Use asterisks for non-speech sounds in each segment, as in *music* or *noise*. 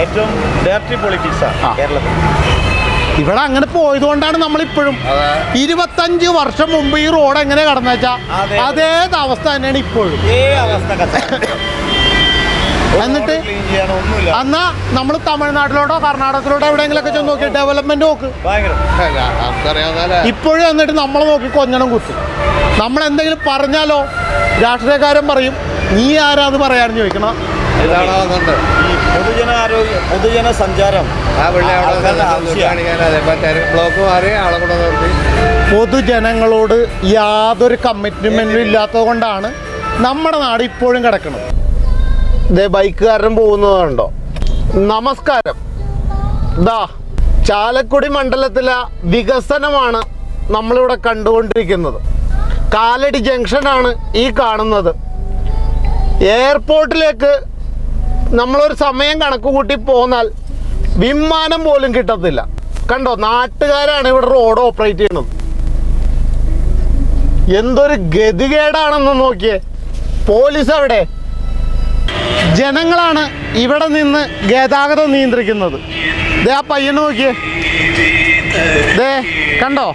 ഏറ്റവും ഡേർട്ടി പൊളിറ്റിക്സാണ് ആണ് കേരളത്തിൽ. ഇവിടെ അങ്ങനെ പോയത് പോയതുകൊണ്ടാണ് നമ്മളിപ്പോഴും ഇരുപത്തഞ്ച് വർഷം മുമ്പ് ഈ റോഡ് എങ്ങനെ കടന്നു വെച്ചാ അതേ. അവസ്ഥ തന്നെയാണ് ഇപ്പോഴും. ഏ അവസ്ഥ *laughs* എന്നിട്ട് എന്നാ ചെയ്യാനോ ഒന്നുമില്ല. അന്നാ നമ്മൾ തമിഴ്നാട്ടിലോട്ടോ കർണാടകത്തിലോട്ടോ എവിടെയെങ്കിലൊക്കെ ചെന്ന് നോക്കി. ഡെവലപ്മെന്റ് നോക്ക് ഇപ്പോഴും എന്നിട്ട് നമ്മൾ നോക്കി കൊഞ്ഞണം കുത്തും. നമ്മൾ എന്തെങ്കിലും പറഞ്ഞാലോ രാഷ്ട്രീയക്കാരൻ പറയും നീ ആരാ അത് പറയാന്ന് ചോദിക്കണം. ഈ പൊതുജന ആരോഗ്യ പൊതുജന സഞ്ചാരം ആ പുള്ളി അവിടെ ബ്ലോക്ക് മാറി ആളെ കൂടെ നിർത്തി. പൊതുജനങ്ങളോട് യാതൊരു കമ്മിറ്റ്മെന്റും ഇല്ലാത്തത് കൊണ്ടാണ് നമ്മുടെ നാട് ഇപ്പോഴും കിടക്കുന്നത്. ഇതേ ബൈക്കുകാരൻ പോകുന്നതുണ്ടോ? നമസ്കാരം. ദാ ചാലക്കുടി മണ്ഡലത്തിലെ വികസനമാണ് നമ്മളിവിടെ കണ്ടുകൊണ്ടിരിക്കുന്നത്. കാലടി ജംഗ്ഷനാണ് ഈ കാണുന്നത്. എയർപോർട്ടിലേക്ക് നമ്മളൊരു സമയം കണക്ക് കൂട്ടി പോന്നാൽ വിമാനം പോലും കിട്ടത്തില്ല. കണ്ടോ നാട്ടുകാരാണ് ഇവിടെ റോഡ് ഓപ്പറേറ്റ് ചെയ്യുന്നത്. എന്തൊരു ഗതികേടാണെന്ന് നോക്കിയേ. പോലീസ് അവിടെ. ജനങ്ങളാണ് ഇവിടെ നിന്ന് ഗതാഗതം നിയന്ത്രിക്കുന്നത്. ദേ ആ പയ്യനെ നോക്കിയേ. ദേ കണ്ടോ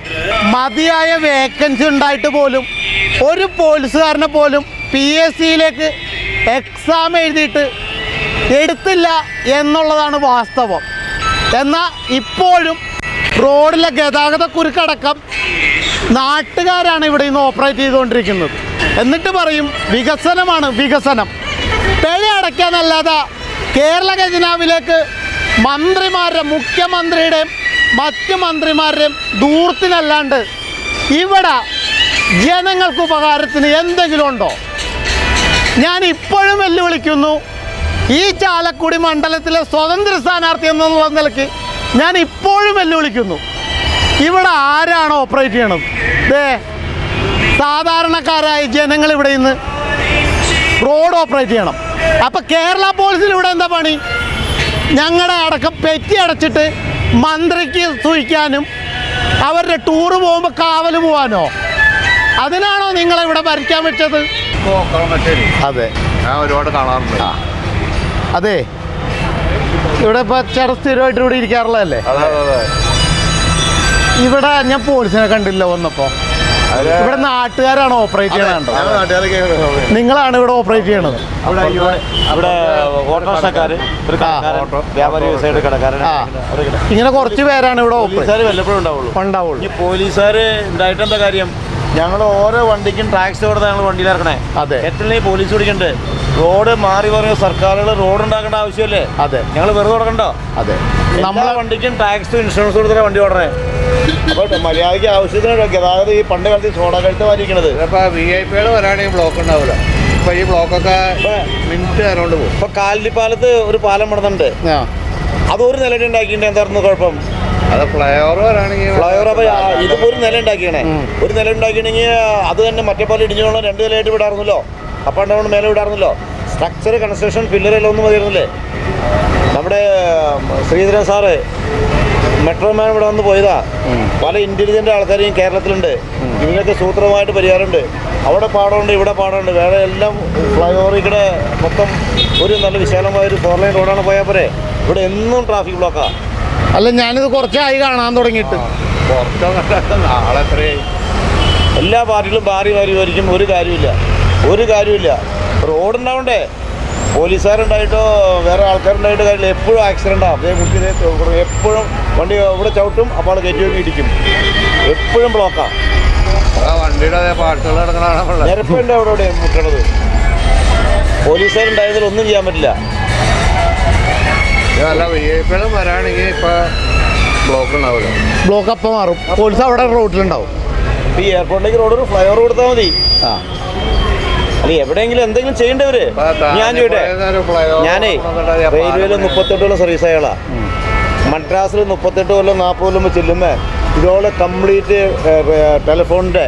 മതിയായ വേക്കൻസി ഉണ്ടായിട്ട് പോലും ഒരു പോലീസുകാരനെ പോലും പി എസ് സിയിലേക്ക് എക്സാം എഴുതിയിട്ട് എടുത്തില്ല എന്നുള്ളതാണ് വാസ്തവം. എന്നാൽ ഇപ്പോഴും റോഡിലെ ഗതാഗത കുരുക്കടക്കം നാട്ടുകാരാണ് ഇവിടെ നിന്ന് ഓപ്പറേറ്റ് ചെയ്തുകൊണ്ടിരിക്കുന്നത്. എന്നിട്ട് പറയും വികസനമാണ് വികസനം. പിഴ അടയ്ക്കാനല്ലാതെ കേരള ഖജനാവിലേക്ക് മന്ത്രിമാരുടെ മുഖ്യമന്ത്രിയുടെയും മറ്റ് മന്ത്രിമാരുടെയും ദൂർത്തിനല്ലാണ്ട് ഇവിടെ ജനങ്ങൾക്ക് ഉപകാരത്തിന് എന്തെങ്കിലും ഉണ്ടോ? ഞാൻ ഇപ്പോഴും വെല്ലുവിളിക്കുന്നു ഈ ചാലക്കുടി മണ്ഡലത്തിലെ സ്വതന്ത്ര സ്ഥാനാർത്ഥി എന്നുള്ള നിലയ്ക്ക് ഞാൻ ഇപ്പോഴും വെല്ലുവിളിക്കുന്നു. ഇവിടെ ആരാണ് ഓപ്പറേറ്റ് ചെയ്യണത്? ദേ സാധാരണക്കാരായ ജനങ്ങൾ ഇവിടെ ഇന്ന് റോഡ് ഓപ്പറേറ്റ് ചെയ്യണം. അപ്പം കേരള പോലീസിൽ ഇവിടെ എന്താ പണി? ഞങ്ങളുടെ അടക്കം പെറ്റി അടച്ചിട്ട് മന്ത്രിക്ക് സൂക്ഷിക്കാനും അവരുടെ ടൂറ് പോകുമ്പോൾ കാവൽ പോവാനോ? അതിനാണോ നിങ്ങളെ ഇവിടെ ഭരിക്കാൻ വെച്ചത്? അതെ. ഞാൻ ഒരുപാട് കാണാറുണ്ട്. അതെ. ഇവിടെ ഇപ്പൊ ചേട്ടൻ സ്ഥിരമായിട്ട് ഇവിടെ ഇരിക്കാറുള്ളതല്ലേ? അതെ അതെ അതെ. ഇവിടെ ഞാൻ പോലീസിനെ കണ്ടില്ല വന്നപ്പോ. ഇവിടെ നാട്ടുകാരാണ് ഓപ്പറേറ്റ് ചെയ്യണത് നിങ്ങളാണ് ഇവിടെ ഓപ്പറേറ്റ് ചെയ്യണത്? അവിടെ ഇവിടെ ഓട്ടോറിക്ഷക്കാര് ഒരു കടക്കാരൻ വ്യാപാരി വ്യവസായ കടക്കാരൻ ഇങ്ങനെ കുറച്ച് പേരാണ് ഇവിടെ ഉണ്ടാവുള്ളൂ. പോലീസുകാർ ഉണ്ടായിട്ട് എന്താ കാര്യം? ഞങ്ങൾ ഓരോ വണ്ടിക്കും ടാക്സ് കൊടുത്താൽ ഞങ്ങൾ വണ്ടിയിൽ ഇറക്കണേ. അതെ. എത്രയും പോലീസ് പിടിക്കണ്ട്? റോഡ് മാറി പറഞ്ഞ സർക്കാരുകൾ റോഡ് ഉണ്ടാക്കേണ്ട ആവശ്യമല്ലേ? അതെ. ഞങ്ങൾ വെറുതെ കൊടുക്കണ്ടോ? അതെ. നമ്മളെ വണ്ടിക്കും ടാക്സ് ഇൻഷുറൻസ് കൊടുത്തിട്ട് വണ്ടി ഓടണേ. അപ്പോൾ മര്യാദയ്ക്ക് ആവശ്യത്തിന് ഗതാഗതം ഈ പണ്ട് കാലത്ത് സോഡ കഴുത്ത് മാറിയിരിക്കണത് അപ്പോൾ വി ഐ പികൾ വരാണെങ്കിൽ ബ്ലോക്ക് ഉണ്ടാവില്ല ഇപ്പൊ ഈ ബ്ലോക്കൊക്കെ മിനിറ്റ് തരണ്ട് പോകും ഇപ്പൊ കാലിപ്പാലത്ത് ഒരു പാലം പണിതുണ്ട് അതൊരു നിലയിൽ ഒരു നില ഉണ്ടാക്കിയിട്ട് എന്തായിരുന്നു കുഴപ്പം? ഫ്ലൈഓവർ അപ്പൊ ഇതിപ്പോ ഒരു നില ഉണ്ടാക്കിയണേ. ഒരു നില ഉണ്ടാക്കിയാണെങ്കിൽ അത് തന്നെ മറ്റേ പോലെ ഇടിഞ്ഞു രണ്ട് നിലയായിട്ട് വിടാറുന്നല്ലോ അപ്പ് ആൻഡ് ഡൗൺ മേലെ വിടാറുന്നല്ലോ സ്ട്രക്ചർ കൺസ്ട്രക്ഷൻ പില്ലറെല്ലാം ഒന്നും മതിയിരുന്നില്ലേ നമ്മുടെ ശ്രീധരൻ സാറ് മെട്രോമാൻ ഇവിടെ വന്ന് പോയതാ. പല ഇന്റലിജന്റ് ആൾക്കാരെയും കേരളത്തിലുണ്ട്. ഇതിനൊക്കെ സൂത്രമായിട്ട് പരിഹാരമുണ്ട്. അവിടെ പാടമുണ്ട് ഇവിടെ പാടമുണ്ട്. വേറെ എല്ലാം ഫ്ലൈ ഓവർ ഇവിടെ മൊത്തം ഒരു നല്ല വിശാലമായ ഒരു ഫോർ ലൈൻ റോഡാണ് പോയാൽ പോരെ. ഇവിടെ എന്നും ട്രാഫിക് ബ്ലോക്കാ അല്ല ഞാനിത് കുറച്ചായി കാണാൻ തുടങ്ങിയിട്ട്. നാളെ എത്രയായി? എല്ലാ പാർട്ടികളും ഭാരി വാരി വരിക്കും ഒരു കാര്യമില്ല ഒരു കാര്യമില്ല റോഡ് ഉണ്ടാവണ്ടേ പോലീസുകാരുണ്ടായിട്ടോ വേറെ ആൾക്കാരുണ്ടായിട്ടോ കാര്യമില്ല. എപ്പോഴും ആക്സിഡന്റ് ആവും അതേ മുട്ടി എപ്പോഴും വണ്ടി ഇവിടെ ചവിട്ടും അപ്പോൾ കയറ്റി വെക്കി ഇടിക്കും. എപ്പോഴും ബ്ലോക്കാണ് ആ. വണ്ടിയുടെ അതേ പാർട്ടുകൾ കിടക്കണതാണ് നിരപ്പുണ്ട് അവിടെ ഇവിടെ മുട്ടണത്. പോലീസുകാരുണ്ടായതിൽ ഒന്നും ചെയ്യാൻ പറ്റില്ല. അല്ല വി ഐ പികളും വരാണെങ്കിൽ ഇപ്പൊ ബ്ലോക്ക് ഉണ്ടാവില്ല ബ്ലോക്ക് അപ്പം മാറും. പോലീസ് അവിടെ റോഡിലുണ്ടാവും ഈ എയർപോർട്ടിലേക്ക് റോഡ് ഒരു ഫ്ലൈ ഓവർ കൊടുത്താൽ മതി. ആ. അല്ല എവിടെയെങ്കിലും എന്തെങ്കിലും ചെയ്യേണ്ടവര് ഞാൻ ചോദിട്ടെ ഞാനേ റെയിൽവേയിൽ മുപ്പത്തെട്ടോളം സർവീസ് അയാളാ മദ്രാസിൽ മുപ്പത്തെട്ട് കൊല്ലം നാൽപ്പത് കൊല്ലം ചെല്ലുമ്പോൾ ഇതോടെ കംപ്ലീറ്റ് ടെലിഫോണിന്റെ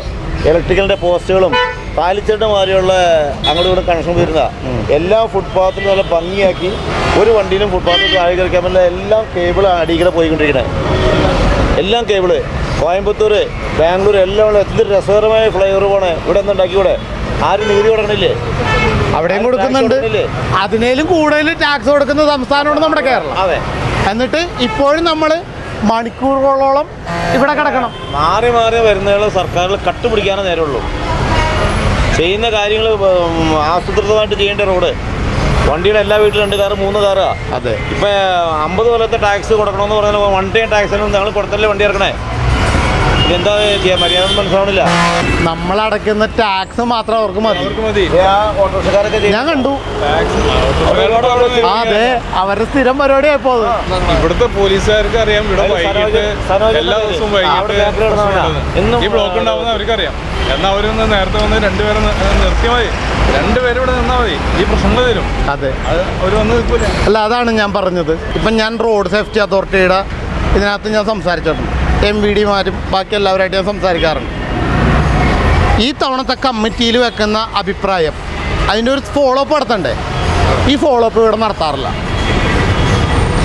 ഇലക്ട്രിക്കലിന്റെ പോസ്റ്റുകളും പാലിച്ചേട്ട മാതിരിയുള്ള അങ്ങോട്ട് ഇവിടെ കണക്ഷൻ വരുന്ന എല്ലാ ഫുട്പാത്തിലും നല്ല ഭംഗിയാക്കി ഒരു വണ്ടിയിലും ഫുട്പാത്തിൽ താഴെ കളിക്കാൻ പറ്റില്ല എല്ലാം കേബിൾ അടിയിലെ പോയിക്കൊണ്ടിരിക്കണേ. എല്ലാം കേബിൾ കോയമ്പത്തൂർ ബാംഗ്ലൂർ എല്ലാം ഉള്ള എന്ത് രസകരമായ ഫ്ലൈ ഓവർ പോണേ. ഇവിടെ ഒന്നും ഉണ്ടാക്കി ഇവിടെ ആരും നികുതി കൊടുക്കണില്ലേ? അവിടെയും കൊടുക്കുന്നുണ്ട്. അതിനേലും കൂടുതൽ ടാക്സ് കൊടുക്കുന്ന സംസ്ഥാനമാണ് നമ്മുടെ കേരളം. അതെ. എന്നിട്ട് ഇപ്പോഴും നമ്മൾ മണിക്കൂറുകളോളം ഇവിടെ കിടക്കണം. മാറി മാറി വരുന്നകൾ സർക്കാരിൽ കട്ടുപിടിക്കാനേ നേരമുള്ളൂ. ചെയ്യുന്ന കാര്യങ്ങൾ ആസൂത്രിതമായിട്ട് ചെയ്യേണ്ട റോഡ്. വണ്ടിയുടെ എല്ലാ വീട്ടിലും രണ്ട് കാറ് മൂന്ന് കാറാ. അതെ. ഇപ്പം അമ്പത് കൊല്ലത്തെ ടാക്സ് കൊടുക്കണമെന്ന് പറഞ്ഞാൽ വൺ ടൈം ടാക്സിനും ഞങ്ങൾ കൊടുത്തല്ലേ വണ്ടി ഇറക്കണേ? ചെയ്യാൻ മര്യാദ മനസ്സിലാവണില്ല. നമ്മൾ അടയ്ക്കുന്ന ടാക്സ് മാത്രം അവർക്ക് മതി. ഓട്ടോറിക്ഷക്കാരൊക്കെ ഞാൻ കണ്ടു. അതെ അവരുടെ സ്ഥിരം പരിപാടി ആയപ്പോ ഇവിടുത്തെ പോലീസുകാർക്ക് അറിയാം. ഇവിടെ വൈകിട്ട് എല്ലാ ദിവസവും വൈകിട്ട് ഈ ബ്ലോക്ക് ഉണ്ടാവുന്ന അവർക്കറിയാം. എന്നാ അവരൊന്ന് നേരത്തെ വന്ന് രണ്ടുപേരെ നി- നിർത്തിയാൽ മതി. രണ്ടുപേരും ഇവിടെ നിന്നാൽ മതി. ഈ പ്രശ്നങ്ങൾ തരും. അതെ. അവർ വന്ന് അല്ല അതാണ് ഞാൻ പറഞ്ഞത്. ഇപ്പം ഞാൻ റോഡ് സേഫ്റ്റി അതോറിറ്റിയുടെ ഇതിനകത്ത് ഞാൻ സംസാരിച്ചിട്ടുണ്ട്. എം വി ഡിമാരും ബാക്കി എല്ലാവരുമായിട്ട് ഞാൻ സംസാരിക്കാറുണ്ട്. ഈ തവണത്തെ കമ്മിറ്റിയിൽ വെക്കുന്ന അഭിപ്രായം അതിന്റെ ഒരു ഫോളോ അപ്പ് നടത്തണ്ടേ? ഈ ഫോളോ അപ്പ് ഇവിടെ നടത്താറില്ല.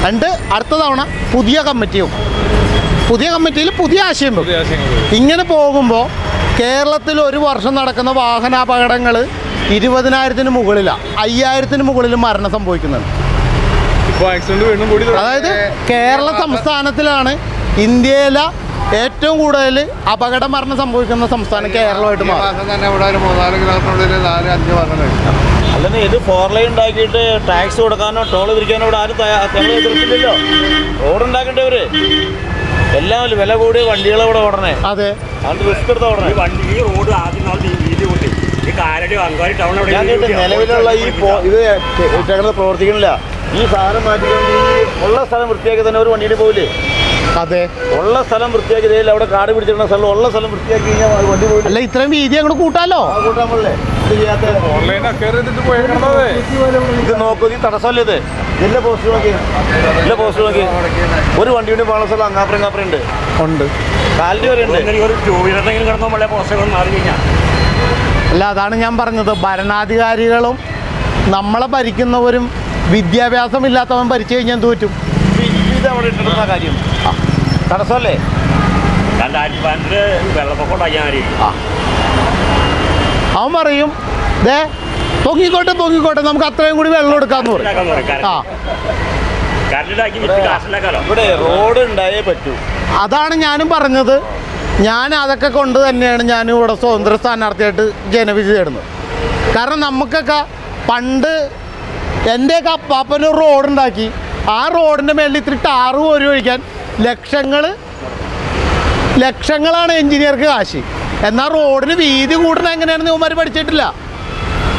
രണ്ട് അടുത്ത തവണ പുതിയ കമ്മിറ്റിയും പുതിയ കമ്മിറ്റിയിൽ പുതിയ ആശയം. ഇങ്ങനെ പോകുമ്പോൾ കേരളത്തിൽ ഒരു വർഷം നടക്കുന്ന വാഹനാപകടങ്ങൾ ഇരുപതിനായിരത്തിന് മുകളിലാണ് അയ്യായിരത്തിന് മുകളിൽ മരണം സംഭവിക്കുന്നുണ്ട്. അതായത് കേരള സംസ്ഥാനത്തിലാണ് ഇന്ത്യയിലെ ഏറ്റവും കൂടുതൽ അപകട മരണം സംഭവിക്കുന്ന സംസ്ഥാനം കേരളമായിട്ട് അല്ലെന്ന് ഇത് ഫോർ ലൈൻ ഉണ്ടാക്കിയിട്ട് ടാക്സ് കൊടുക്കാനോ ടോൾ പിരിക്കാനോ ഇവിടെ ആരും എതിർത്തില്ലല്ലോ റോഡ് ഉണ്ടാക്കേണ്ടവര് എല്ലാം വില കൂടിയ വണ്ടികൾ ഇവിടെ ഓടണേ. അതെ. അത് റിസ്ക് എടുത്ത് ഓടണേ? ഈ വണ്ടി ഈ റോഡ് ആദ്യം ഞാൻ കേട്ട് നിലവിലുള്ള ഈ ഇത് പ്രവർത്തിക്കണില്ല ഈ സാധനം മാറ്റിക്കൊണ്ട് ഈ ഉള്ള സ്ഥലം വൃത്തിയാക്കി തന്നെ ഒരു വണ്ടിയിൽ പോവില്ലേ? അതെ. ഉള്ള സ്ഥലം വൃത്തിയാക്കി അവിടെ കാട് പിടിച്ചിരുന്ന സ്ഥലം ഉള്ള സ്ഥലം വൃത്തിയാക്കി കഴിഞ്ഞാൽ അത് വണ്ടി പോയി അല്ല ഇത്രയും വീതി അങ്ങോട്ട് കൂട്ടാലോ? ആ കൂട്ടാൻ പാടില്ലേ ഇത് നോക്കൂ ഈ തടസ്സമല്ലേ ഇത്? ഇതിന്റെ പോസ്റ്റ് നോക്കി. ഇതിന്റെ പോസ്റ്റ് നോക്കി. ഒരു വണ്ടിയുടെ പാള സ്ഥലം അങ്ങാപ്പുറം ഇങ്ങാപ്പുറം ഉണ്ട്. ഉണ്ട്. കാലിന് വരെ ഉണ്ട്. ഒരു ടൂ വീലറിനെങ്കിലും കിടന്നോ വളരെ പോസ്റ്ററുകൾ മാറി കഴിഞ്ഞാൽ അല്ല അതാണ് ഞാൻ പറഞ്ഞത്. ഭരണാധികാരികളും നമ്മളെ ഭരിക്കുന്നവരും വിദ്യാഭ്യാസം ഇല്ലാത്തവൻ ഭരിച്ചു കഴിഞ്ഞാൽ തോറ്റും പറ്റും? ഇത് അവിടെ ഇട്ടിരുന്ന കാര്യം. തടസ്സമല്ലേ? രണ്ടായിരത്തി പതിനെട്ടിൽ വെള്ളപ്പൊക്കം ഉണ്ടാക്കിയാൽ അവൻ പറയും ദേ പൊങ്ങിക്കോട്ടെ പൊങ്ങിക്കോട്ടെ നമുക്ക് അത്രയും കൂടി വെള്ളം എടുക്കാന്ന് പറയും. ആ. ഇവിടെ റോഡ് ഉണ്ടായേ പറ്റൂ. അതാണ് ഞാനും പറഞ്ഞത്. ഞാൻ അതൊക്കെ കൊണ്ട് തന്നെയാണ് ഞാൻ ഇവിടെ സ്വതന്ത്ര സ്ഥാനാർത്ഥിയായിട്ട് ജനവിധി തേടുന്നത്. കാരണം നമുക്കൊക്കെ പണ്ട് എന്റെയൊക്കെ അപ്പാപ്പന് റോഡ് റോഡുണ്ടാക്കി. ആ റോഡിന്റെ മേളിൽ ഇത്തിരി ടാറ് പോലും ഒഴിക്കാൻ ലക്ഷങ്ങൾ ലക്ഷങ്ങളാണ് എഞ്ചിനീയർക്ക് കാശ്. എന്നാൽ റോഡിന് വീതി കൂടണ എങ്ങനെയാണെന്ന് ഇവന്മാർ പഠിച്ചിട്ടില്ല.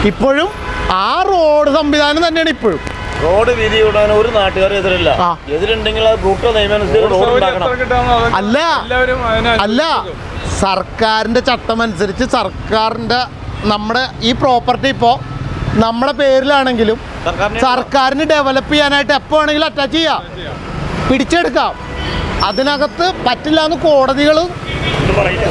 ഇപ്പോഴും ആ റോഡ് സംവിധാനം തന്നെയാണ് ഇപ്പോഴും. റോഡ് വീതി കൂടാൻ ഒരു നാട്ടുകാരും എതിരില്ല. ആ. എതിരുണ്ടെങ്കിൽ അത് ബ്രൂട്ടോ നിയമമനുസരിച്ച് റോഡ് ഉണ്ടാക്കണം. അല്ല. എല്ലാവരും അല്ല. സർക്കാരിന്റെ ചട്ടം അനുസരിച്ച് സർക്കാരിന്റെ നമ്മുടെ ഈ പ്രോപ്പർട്ടി ഇപ്പോൾ നമ്മുടെ പേരിലാണെങ്കിലും സർക്കാരിന് ഡെവലപ്പ് ചെയ്യാനായിട്ട് എപ്പോൾ വേണമെങ്കിലും അറ്റാച്ച് ചെയ്യാം. പിടിച്ചെടുക്കാം. അതിനകത്ത് പറ്റില്ല എന്ന് കോടതികൾ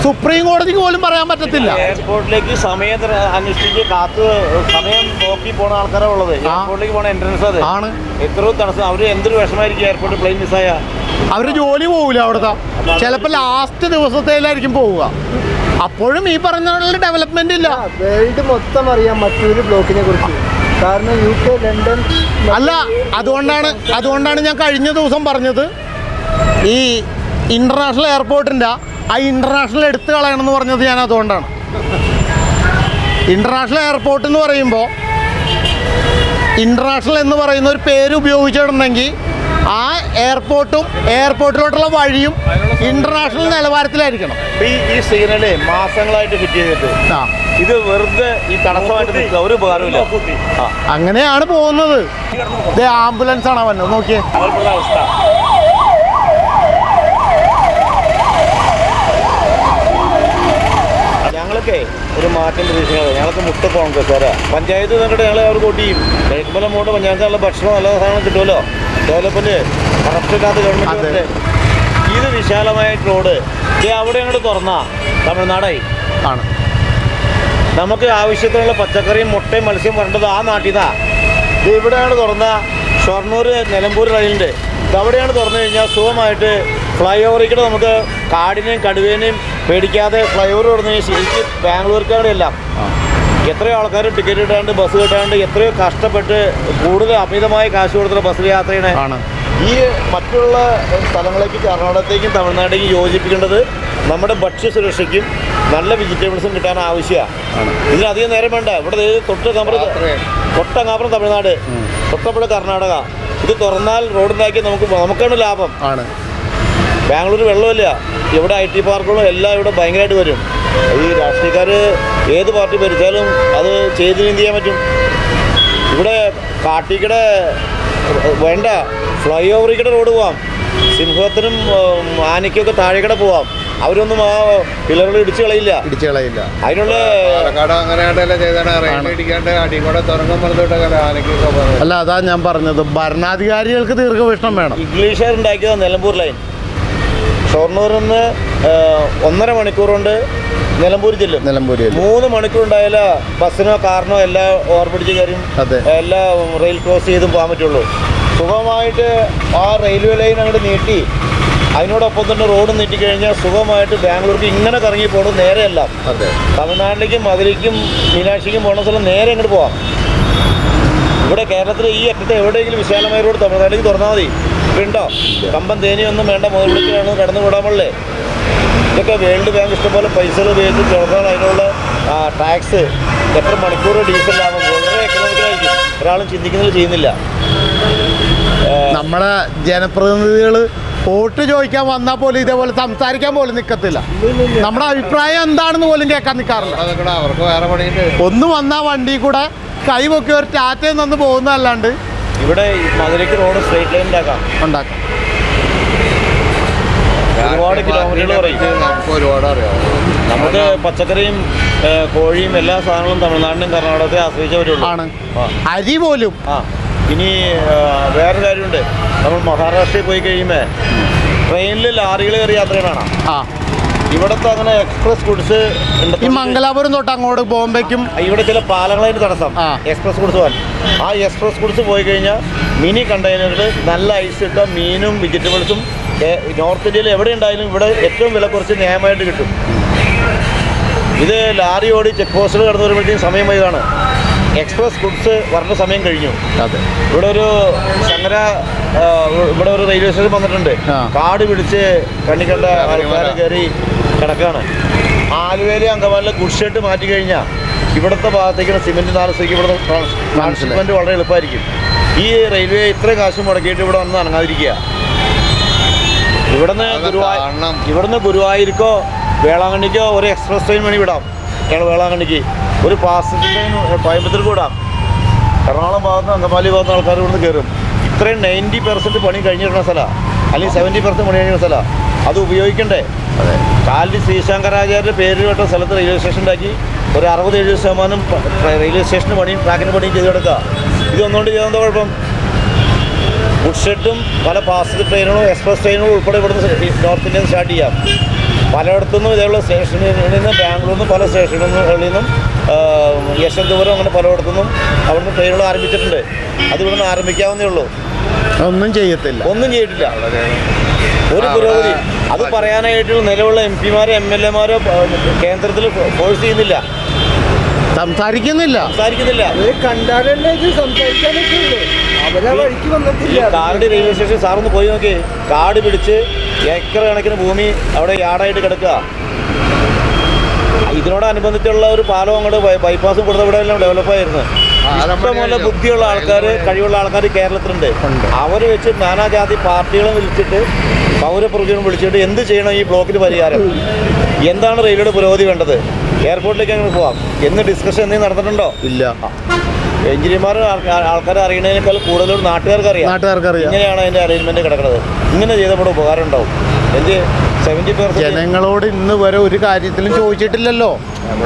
സുപ്രീം കോടതിക്ക് പോലും പറയാൻ പറ്റത്തില്ല. എയർപോർട്ടിലേക്ക് സമയം അനുഷ്ഠിച്ച് കാത്ത് സമയം നോക്കി പോണ ആൾക്കാരാ ഉള്ളത്. എയർപോർട്ടിലേക്ക് പോണ എൻട്രൻസ് അത്. ആണ്. എത്രയോ തടസ്സം അവർ എന്തൊരു വിഷമായിരിക്കും എയർപോർട്ട് പ്ലെയിൻ മിസ്സായ അവർ ജോലി പോകില്ല അവിടുത്തെ. ചിലപ്പോൾ ലാസ്റ്റ് ദിവസത്തേലായിരിക്കും പോവുക. അപ്പോഴും ഈ പറഞ്ഞ ഡെവലപ്മെന്റ് ഇല്ല. വേൾഡ് മൊത്തം അറിയാം മറ്റൊരു ബ്ലോക്കിനെ കുറിച്ച്. കാരണം ലണ്ടൻ അല്ല അതുകൊണ്ടാണ് അതുകൊണ്ടാണ് ഞാൻ കഴിഞ്ഞ ദിവസം പറഞ്ഞത്. ഈ ഇന്റർനാഷണൽ എയർപോർട്ടിന്റെ ആ ഇന്റർനാഷണൽ എടുത്തു കളയണം എന്ന് പറഞ്ഞത് ഞാൻ അതുകൊണ്ടാണ്. ഇന്റർനാഷണൽ എയർപോർട്ട് എന്ന് പറയുമ്പോൾ ഇന്റർനാഷണൽ എന്ന് പറയുന്ന ഒരു പേര് ഉപയോഗിച്ചിട്ടുണ്ടെങ്കിൽ ആ എയർപോർട്ടും എയർപോർട്ടിലോട്ടുള്ള വഴിയും ഇന്റർനാഷണൽ നിലവാരത്തിലായിരിക്കണം. ഈ സിഗ്നൽ മാസങ്ങളായിട്ട് ഫിറ്റ് ചെയ്തിട്ട്. ഇത് വെറുതെ ഈ തടസ്സമായിട്ട് നിൽക്കുക ഒരു ഉപകാരമില്ല ആ. അങ്ങനെയാണ് പോകുന്നത്. ഇത് ആംബുലൻസ് ആണ് വന്നത് നോക്കിയേ. അവസ്ഥ. ഞങ്ങളൊക്കെ ഒരു മാറ്റം പ്രതീക്ഷിക്കുന്നത്. ഞങ്ങൾക്ക് മുട്ട കോൺഗ്രസ്സുകാരാ പഞ്ചായത്ത് നിന്നിട്ട് ഞങ്ങളെ അവർ വോട്ട് ചെയ്യും. കഴിക്കുമ്പോൾ അങ്ങോട്ട് ഭക്ഷണം നല്ല സാധനം കിട്ടുമല്ലോ? ഡെവലപ്മെന്റ് കറപ്ഷനില്ലാത്ത അതെ. ഗവൺമെന്റ് ഇത് വിശാലമായ റോഡ് അവിടെ അങ്ങോട്ട് തുറന്നാ. തമിഴ്നാടായി. ആണ്. നമുക്ക് ആവശ്യത്തിനുള്ള പച്ചക്കറിയും മുട്ടയും മത്സ്യം വരേണ്ടത് ആ നാട്ടിൽ നിന്നാ ഇത് ഇവിടെയാണ് തുറന്ന. ഷൊർണൂർ നിലമ്പൂർ റെയിലുണ്ട് ഇത് അവിടെയാണ് തുറന്നു കഴിഞ്ഞാൽ സുഖമായിട്ട് ഫ്ലൈ ഓവറിൽ നമുക്ക് കാടിനെയും കടുവേനെയും പേടിക്കാതെ ഫ്ലൈ ഓവർ തുറന്നു കഴിഞ്ഞാൽ ശരിക്കും ബാംഗ്ലൂർക്കാരുടെ എല്ലാം എത്രയോ ആൾക്കാർ ടിക്കറ്റ് കിട്ടാണ്ട് ബസ് കിട്ടാണ്ട് എത്രയോ കഷ്ടപ്പെട്ട് കൂടുതൽ അമിതമായ കാശ് കൊടുത്തിട്ട് ബസ്സിൽ യാത്ര ചെയ്യണേ. ഈ മറ്റുള്ള സ്ഥലങ്ങളേക്ക് കർണാടകത്തേക്കും തമിഴ്നാട്ടിലേക്കും യോജിപ്പിക്കേണ്ടത് നമ്മുടെ ഭക്ഷ്യസുരക്ഷയ്ക്കും നല്ല വെജിറ്റബിൾസും കിട്ടാൻ ആവശ്യമാണ് ഇതിനധികം നേരം വേണ്ട. ഇവിടെ തൊട്ട് കമ്പറ തൊട്ടങ്ങാപ്പുറം തമിഴ്നാട്. തൊട്ടപ്പുഴ കർണാടക. ഇത് തുറന്നാൽ റോഡുണ്ടാക്കി നമുക്ക് നമുക്കാണ് ലാഭം. ആണ്. ബാംഗ്ലൂർ വെള്ളമില്ല. ഇവിടെ ഐ ടി പാർക്കുകളും എല്ലാം ഇവിടെ ഭയങ്കരമായിട്ട് വരും. ഈ രാഷ്ട്രീയക്കാർ ഏത് പാർട്ടി ഭരിച്ചാലും അത് ചെയ്ത് എന്ത് ചെയ്യാൻ പറ്റും? ഇവിടെ കാട്ടിക്കടെ വേണ്ട. ഫ്ലൈ ഓവറിക്കടെ റോഡ് പോവാം. സിംഹത്തിനും ആനയ്ക്കൊക്കെ താഴേക്കടെ പോവാം. അവരൊന്നും ആ പില്ലറുകൾ ഇടിച്ചു കളയില്ല. ഇടിച്ചു കളയില്ല. അതിനുള്ള പാലക്കാട് ചെയ്താണ് ഇടിക്കാണ്ട് അല്ല അതാ ഞാൻ പറഞ്ഞത്. ഭരണാധികാരികൾക്ക് ദീർഘവീക്ഷണം വേണം. ഇംഗ്ലീഷുകാർ ഉണ്ടാക്കിയത് നിലമ്പൂർ ലൈൻ ഷൊർണൂരിൽ നിന്ന് ഒന്നര മണിക്കൂർ കൊണ്ട് നിലമ്പൂർ ജില്ല നിലമ്പൂർ മൂന്ന് മണിക്കൂർ ഉണ്ടായാല ബസ്സിനോ കാറിനോ എല്ലാ ഓവർപിടിച്ച് കയറിയും അതെ. എല്ലാം റെയിൽ ക്രോസ് ചെയ്തും പോകാൻ പറ്റുള്ളൂ. സുഖമായിട്ട് ആ റെയിൽവേ ലൈൻ അങ്ങോട്ട് നീട്ടി. അതിനോടൊപ്പം തന്നെ റോഡ് നീട്ടിക്കഴിഞ്ഞാൽ സുഖമായിട്ട് ബാംഗ്ലൂർക്ക് ഇങ്ങനെ കറങ്ങി പോകണം നേരെയല്ല. അതെ. തമിഴ്നാട്ടിലേക്കും മധുരയ്ക്കും മീനാക്ഷിക്കും പോകുന്ന സ്ഥലം നേരെ ഇങ്ങോട്ട് പോവാം. ഇവിടെ കേരളത്തിൽ ഈ അറ്റത്ത് എവിടെയെങ്കിലും വിശാലമായ റോഡ് തമിഴ്നാട്ടിലേക്ക് തുറന്നാൽ മതി. ഉണ്ടോ? കമ്പം തേനിയൊന്നും വേണ്ട മുതൽപ്പിടിക്കാണ് കടന്നു വിടാൻ പള്ളേ ഇതൊക്കെ വേൾഡ് ബാങ്ക് ഇഷ്ടംപോലെ പൈസ ഉപയോഗിച്ച് തുറന്നാൽ അതിനുള്ള ടാക്സ് എത്ര മണിക്കൂർ ഡീസൽ ലാഭം വളരെ എക്കണോമിക്കലായിരിക്കും ഒരാളും ചിന്തിക്കുന്നത് ചെയ്യുന്നില്ല. നമ്മുടെ ജനപ്രതിനിധികൾ വോട്ട് ചോദിക്കാൻ വന്നാൽ പോലും ഇതേപോലെ സംസാരിക്കാൻ പോലും നിൽക്കത്തില്ല നമ്മുടെ അഭിപ്രായം എന്താണെന്ന് പോലും കേൾക്കാൻ നിൽക്കാറില്ല ഒന്ന് വന്ന വണ്ടി കൂടെ കൈ പൊക്കി ഒരു ടാറ്റയിൽ നിന്ന് പോകുന്നതല്ലാണ്ട് ഇവിടെ ഈ മധുരയ്ക്ക് റോഡ് സ്ട്രേറ്റ് ലൈൻ ഉണ്ടാക്കാം. ഉണ്ടാക്കാം. ഒരുപാട് കിലോമീറ്ററുകൾ പറയും. നമുക്ക് പച്ചക്കറിയും കോഴിയും എല്ലാ സാധനങ്ങളും തമിഴ്നാടിനും കർണാടകത്തെ ആശ്രയിച്ചവരുള്ളൂ. അരി പോലും ആ. ഇനി വേറെ കാര്യമുണ്ട്. നമ്മൾ മഹാരാഷ്ട്രയിൽ പോയി കഴിയുമ്പോൾ ട്രെയിനിൽ ലാറികൾ കയറി യാത്ര ചെയ്യണം ആ. ഇവിടുത്തെ അങ്ങനെ എക്സ്പ്രസ് ഗുഡ്സ് ഈ മംഗലാപുരം തൊട്ട് അങ്ങോട്ട് ബോംബെക്കും ഇവിടെ ചില പാലങ്ങളായിട്ട് തടസ്സം. എക്സ്പ്രസ് ഗുഡ്സ് പോകാൻ. ആ എക്സ്പ്രസ് ഗുഡ്സ് പോയി കഴിഞ്ഞാൽ മിനി കണ്ടെയ്നറിൽ നല്ല ഐസ് ഇട്ട മീനും വെജിറ്റബിൾസും നോർത്ത് ഇന്ത്യയിൽ എവിടെ ഉണ്ടായാലും ഇവിടെ ഏറ്റവും വില കുറച്ച് ന്യായമായിട്ട് കിട്ടും. ഇത് ലാറി ഓടി ചെക്ക് പോസ്റ്റുകൾ കടന്നു വരുമ്പോഴത്തേക്കും സമയം വൈകാണ്. എക്സ്പ്രസ് ഗുഡ്സ് വരേണ്ട സമയം കഴിഞ്ഞു. അതെ. ഇവിടെ ഒരു ശങ്കര ഇവിടെ ഒരു റെയിൽവേ സ്റ്റേഷൻ വന്നിട്ടുണ്ട്. കാട് പിടിച്ച് കണ്ണിക്കണ്ട ആൾക്കാർ കയറി കിടക്കാണ്. ആലുവയിലെ അങ്കമാലിലെ ഗുഡ് ഷെഡ് മാറ്റി കഴിഞ്ഞാൽ ഇവിടുത്തെ ഭാഗത്തേക്കുള്ള സിമെന്റ് താമസിക്കും ഇവിടെ ട്രാൻസ്മെന്റ് വളരെ എളുപ്പമായിരിക്കും. ഈ റെയിൽവേ ഇത്രയും കാശ് മുടക്കിയിട്ട് ഇവിടെ വന്ന് അനങ്ങാതിരിക്കുക. ഇവിടുന്ന് ഗുരുവായൂർ. ഇവിടുന്ന് ഗുരുവായൂർക്കോ വേളാങ്കണ്ണിക്കോ ഒരു എക്സ്പ്രസ് ട്രെയിൻ വേണി വിടാം. ഞങ്ങൾ വേളാങ്കണ്ണിക്ക് ഒരു പാസഞ്ചർ കോയമ്പത്തൂർ കൂടാം എറണാകുളം ഭാഗത്ത് അങ്കമാലി ഭാഗത്ത് ആൾക്കാർ ഇവിടുന്ന് കയറും ഇത്രയും നയന്റി പെർസെന്റ് പണി കഴിഞ്ഞിരുന്ന സ്ഥലമാണ് അല്ലെങ്കിൽ സെവന്റി പെർസെന്റ് പണി കഴിഞ്ഞ സ്ഥലമാണ് അത് ഉപയോഗിക്കണ്ടേ? അതെ. കാലി ശ്രീശങ്കരാചാര്യ പേര് കേട്ട സ്ഥലത്ത് റെയിൽവേ സ്റ്റേഷൻ ഉണ്ടാക്കി ഒരു അറുപത് എഴുപത് ശതമാനം റെയിൽവേ സ്റ്റേഷന് പണിയും ട്രാക്കിന് പണിയും ചെയ്ത് കൊടുക്കുക ഇതൊന്നുകൊണ്ട് എന്താ കുഴപ്പം? ഫുഡ് ഷെഡും പല പാസഞ്ചർ ട്രെയിനുകളും എക്സ്പ്രസ് ട്രെയിനുകളും ഉൾപ്പെടെ ഇവിടുന്ന് നോർത്ത് ഇന്ത്യയിൽ സ്റ്റാർട്ട് ചെയ്യാം. പലയിടത്തുനിന്നും ഇതേപോലെ സ്റ്റേഷനിൽ നിന്ന് ബാംഗ്ലൂരിൽ നിന്ന് പല സ്റ്റേഷനുകളിൽ നിന്നും യശവന്തപുരം അങ്ങനെ പലയിടത്തുനിന്നും അവിടുന്ന് ട്രെയിനുകൾ ആരംഭിച്ചിട്ടുണ്ട്. അത് ഇവിടുന്ന് ആരംഭിക്കാവുന്നേ ഉള്ളൂ. ഒന്നും ചെയ്യത്തില്ല. ഒന്നും ചെയ്തിട്ടില്ല. ഒരു പുരോഗതി. അത് പറയാനായിട്ടുള്ള നിലവിലുള്ള എം പിമാരോ എം എൽ എമാരോ കേന്ദ്രത്തിൽ ഫോഴ്സ് ചെയ്യുന്നില്ല. സംസാരിക്കുന്നില്ല. സംസാരിക്കുന്നില്ല. കാർഡ് റെയിൽവേ സ്റ്റേഷൻ സാറൊന്ന് പോയി നോക്കി. കാട് പിടിച്ച് ഏക്കർ കണക്കിന് ഭൂമി അവിടെ യാടായിട്ട് കിടക്കുക. ഇതിനോടനുബന്ധിച്ചുള്ള ഒരു പാലം അങ്ങോട്ട് ബൈപ്പാസ് കൊടുത്ത ഇവിടെ എല്ലാം ഡെവലപ്പായിരുന്നു ഇഷ്ടംപോലെ ബുദ്ധിയുള്ള ആൾക്കാർ കഴിവുള്ള ആൾക്കാർ കേരളത്തിലുണ്ട്. അവർ വെച്ച് നാനാജാതി പാർട്ടികളും വിളിച്ചിട്ട് പൗരപ്രതികളും വിളിച്ചിട്ട് എന്ത് ചെയ്യണം ഈ ബ്ലോക്കിന് പരിഹാരം? എന്താണ് റെയിൽവേയുടെ പുരോഗതി വേണ്ടത്? എയർപോർട്ടിലേക്ക് അങ്ങനെ പോവാം. എന്ന് ഡിസ്കഷൻ എന്തെങ്കിലും നടന്നിട്ടുണ്ടോ? ഇല്ല. എഞ്ചിനീയർമാർ ആൾക്കാർ അറിയണതിനേക്കാൾ കൂടുതലും നാട്ടുകാർക്ക് അറിയാം നാട്ടുകാർക്ക് അറിയാം ഇങ്ങനെയാണ് അതിന്റെ അറേഞ്ച്മെന്റ് കിടക്കുന്നത്. ഇങ്ങനെ ചെയ്തപ്പോൾ ഉപകാരം ഉണ്ടാവും. എന്ത്? സെവന്റി പെർസെന്റ് ജനങ്ങളോട് ഇന്ന് വരെ ഒരു കാര്യത്തിലും ചോദിച്ചിട്ടില്ലല്ലോ.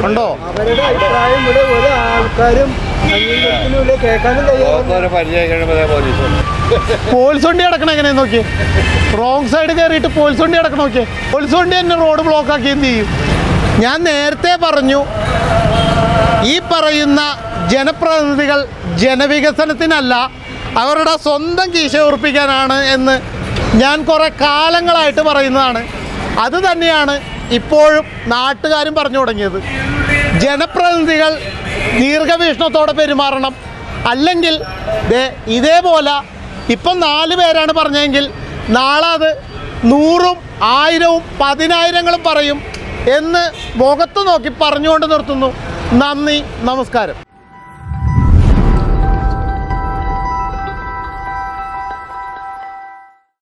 ഉണ്ടോ? അവരുടെ അഭിപ്രായം ഇവിടെ ഒരു ആൾക്കാരും കേൾക്കാനും തയ്യാറല്ല ഒരു പരിചയം കഴിയുമ്പോൾ പോലീസ് വണ്ടി അടക്കണം എങ്ങനെ നോക്കി റോങ് സൈഡ് കയറിയിട്ട് പോലീസ് വണ്ടി അടക്കണം നോക്കി വണ്ടി തന്നെ റോഡ് ബ്ലോക്ക് ആക്കി എന്ത് ചെയ്യും? ഞാൻ നേരത്തെ പറഞ്ഞു ഈ പറയുന്ന ജനപ്രതിനിധികൾ ജനവികസനത്തിനല്ല അവരുടെ സ്വന്തം കീശ ഉറപ്പിക്കാനാണ് എന്ന് ഞാൻ കുറേ കാലങ്ങളായിട്ട് പറയുന്നതാണ്. അത് തന്നെയാണ് ഇപ്പോഴും നാട്ടുകാരും പറഞ്ഞു തുടങ്ങിയത്. ജനപ്രതിനിധികൾ ദീർഘവീക്ഷണത്തോടെ പെരുമാറണം. അല്ലെങ്കിൽ ഇതേപോലെ ഇപ്പം നാല് പേരാണ് പറഞ്ഞതെങ്കിൽ നാളെ അത് നൂറും ആയിരവും പതിനായിരങ്ങളും പറയും എന്ന് മുഖത്ത് നോക്കി പറഞ്ഞുകൊണ്ട് നിർത്തുന്നു. നന്ദി നമസ്കാരം.